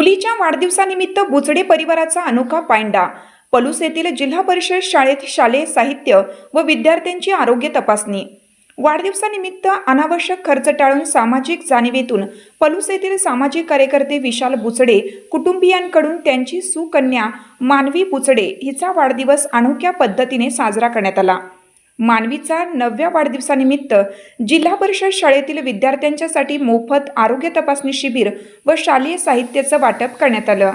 मुलीच्या वाढदिवसानिमित्त बुचडे परिवाराचा अनोखा पायंडा पलूस येथील जिल्हा परिषद शाळेत शालेय साहित्य व विद्यार्थ्यांची आरोग्य तपासणी. वाढदिवसानिमित्त अनावश्यक खर्च टाळून सामाजिक जाणीवेतून पलूस येथील सामाजिक कार्यकर्ते विशाल बुचडे कुटुंबियांकडून त्यांची सुकन्या मानवी बुचडे हिचा वाढदिवस अनोख्या पद्धतीने साजरा करण्यात आला. मानवीचा नवव्या वाढदिवसानिमित्त जिल्हा परिषद शाळेतील विद्यार्थ्यांच्यासाठी मोफत आरोग्य तपासणी शिबिर व शालेय साहित्याचं वाटप करण्यात आलं.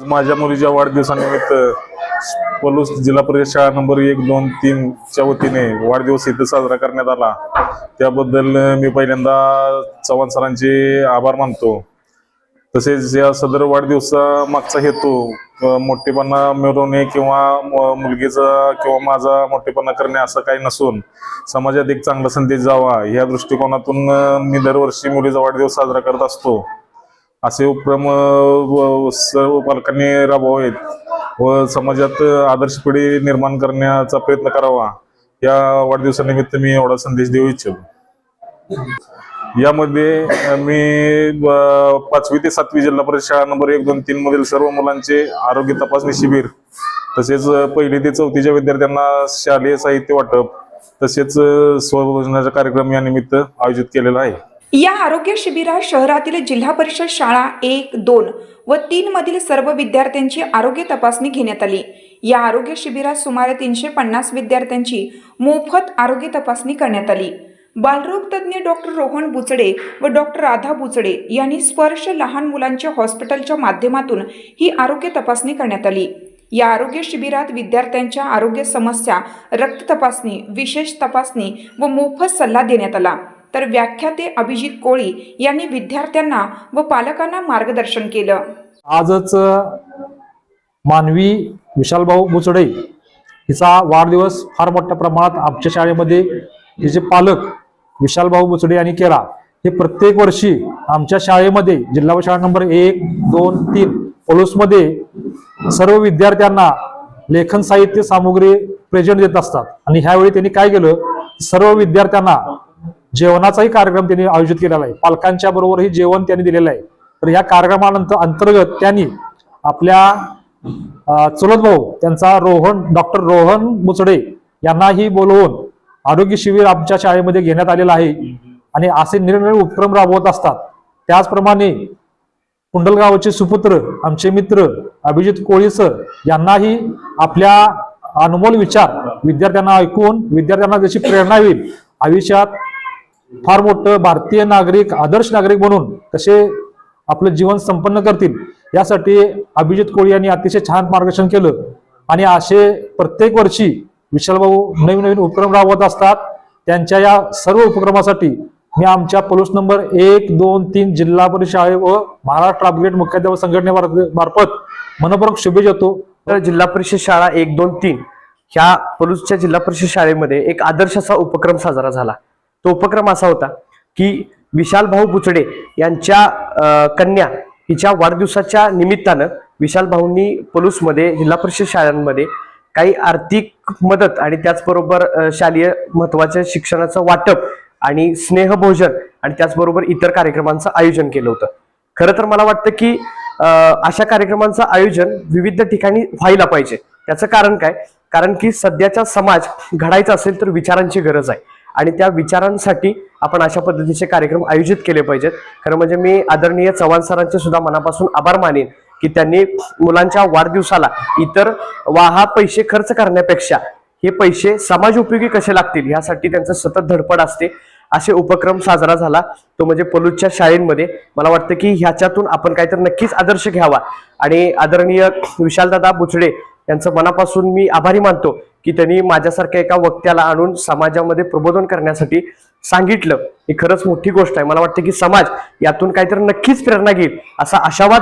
माझ्या मुलीच्या वाढदिवसानिमित्त पलूस जिल्हा परिषद शाळा नंबर एक दोन तीन च्या वतीने वाढदिवस इथं साजरा करण्यात आला. त्याबद्दल मी पहिल्यांदा चव्हाण सरांचे आभार मानतो. तसेच या सदर वाढदिवसा मागचा हेतू मोठेपणा मिळवणे किंवा मुलगीचा किंवा माझा मोठेपणा करणे असं काही नसून समाजात एक चांगला संदेश जावा या दृष्टिकोनातून मी दरवर्षी मुलीचा वाढदिवस साजरा करत असतो. असे उपक्रम सर्व पालकांनी राबवावेत व समाजात आदर्श पिढी निर्माण करण्याचा प्रयत्न करावा. या वाढदिवसानिमित्त मी एवढा संदेश देऊ इच्छितो. यामध्ये मी पाचवी ते सातवी जिल्हा परिषद शाळा नंबर एक दोन तीन मधील सर्व मुलांचे आरोग्य तपासणी शिबिर तसेच पहिली ते चौथीच्या विद्यार्थ्यांना शालेय साहित्य वाटप तसेच स्वभोजनाचा कार्यक्रम या निमित्त आयोजित केलेला आहे. या आरोग्य शिबिरात शहरातील जिल्हा परिषद शाळा एक दोन व तीन मधील सर्व विद्यार्थ्यांची आरोग्य तपासणी घेण्यात आली. या आरोग्य शिबिरात सुमारे तीनशे पन्नास विद्यार्थ्यांची मोफत आरोग्य तपासणी करण्यात आली. बालरोग डॉक्टर रोहन बुचडे व डॉक्टर राधा बुचडे यांनी स्पर्श लहान मुलांच्या हॉस्पिटलच्या माध्यमातून ही आरोग्य तपासणी करण्यात आली. या आरोग्य शिबिरात विद्यार्थ्यांच्या आरोग्य समस्या रक्त तपासणी विशेष तपासणी व मोफत सल्ला देण्यात आला. तर व्याख्याते अभिजित कोळी यांनी विद्यार्थ्यांना व पालकांना मार्गदर्शन केलं. आजच मानवी विशालभाऊ बुचडे हिचा वाढदिवस फार मोठ्या प्रमाणात आमच्या शाळेमध्ये तिचे पालक विशालभाऊ बुचडे आणि केला हे प्रत्येक वर्षी आमच्या शाळेमध्ये जिल्हा शाळा नंबर एक दोन तीन पलूसमध्ये सर्व विद्यार्थ्यांना लेखन साहित्य सामुग्री प्रेझेंट देत असतात. आणि ह्यावेळी त्यांनी काय केलं? सर्व विद्यार्थ्यांना जेवणाचाही कार्यक्रम त्यांनी आयोजित केलेला आहे. पालकांच्या बरोबरही जेवण त्यांनी दिलेलं आहे. तर या कार्यक्रमानंतर अंतर्गत त्यांनी आपल्या चुलत भाऊ त्यांचा रोहन डॉक्टर रोहन मुचडे यांनाही बोलवून आरोग्य शिबिर आमच्या शाळेमध्ये घेण्यात आलेलं आहे. आणि असे निरनिराळे उपक्रम राबवत असतात. त्याचप्रमाणे कुंडलगावचे सुपुत्र आमचे मित्र अभिजित कोळी सर यांनाही आपल्या अनमोल विचार विद्यार्थ्यांना ऐकून विद्यार्थ्यांना जशी प्रेरणा होईल आयुष्यात फार मोठं भारतीय नागरिक आदर्श नागरिक म्हणून कसे आपलं जीवन संपन्न करतील यासाठी अभिजित कोळी यांनी अतिशय छान मार्गदर्शन केलं. आणि असे प्रत्येक वर्षी विशालभाऊ नवीन नवीन उपक्रम राबवत असतात. त्यांच्या या सर्व उपक्रमासाठी मी आमच्या पोलीस नंबर एक दोन तीन जिल्हा परिषद शाळे व महाराष्ट्र अपग्रेड मुख्याध्यापक संघटनेमार्फत मनपूर्वक शुभेच्छा देतो. तर जिल्हा परिषद शाळा एक दोन तीन ह्या पलूसच्या जिल्हा परिषद शाळेमध्ये एक आदर्श असा उपक्रम साजरा झाला. तो उपक्रम असा होता की विशाल भाऊ बुचडे यांच्या कन्या हिच्या वाढदिवसाच्या निमित्तानं विशाल भाऊंनी पलूसमध्ये जिल्हा परिषद शाळांमध्ये काही आर्थिक मदत आणि त्याचबरोबर शालेय महत्त्वाच्या शिक्षणाचं वाटप आणि स्नेहभोजन आणि त्याचबरोबर इतर कार्यक्रमांचं आयोजन केलं होतं. खरं तर मला वाटतं की अशा कार्यक्रमांचं आयोजन विविध ठिकाणी व्हायला पाहिजे. त्याचं कारण काय? कारण की सध्याचा समाज घडायचा असेल तर विचारांची गरज आहे. आणि त्या विचारांसाठी आपण अशा पद्धतीचे कार्यक्रम आयोजित केले पाहिजेत. खरं म्हणजे मी आदरणीय चव्हाण सरांचे सुद्धा मनापासून आभार मानेन की त्यांनी मुलांच्या वाढदिवसाला इतर वाहा पैसे खर्च करण्यापेक्षा हे पैसे समाज उपयोगी कसे लागतील यासाठी त्यांचं सतत धडपड असते. असे उपक्रम साजरा झाला. तो म्हणजे पलूजच्या शाळेमध्ये. मला वाटतं की ह्याच्यातून आपण काहीतरी नक्कीच आदर्श घ्यावा. आणि आदरणीय विशालदादा बुचडे यांचं मनापासून मी आभारी मानतो की त्यांनी माझ्यासारख्या एका वक्त्याला आणून समाजामध्ये प्रबोधन करण्यासाठी सांगितलं. ही खरंच मोठी गोष्ट आहे. मला वाटतं की समाज यातून काहीतरी नक्कीच प्रेरणा घेईल असा आशावाद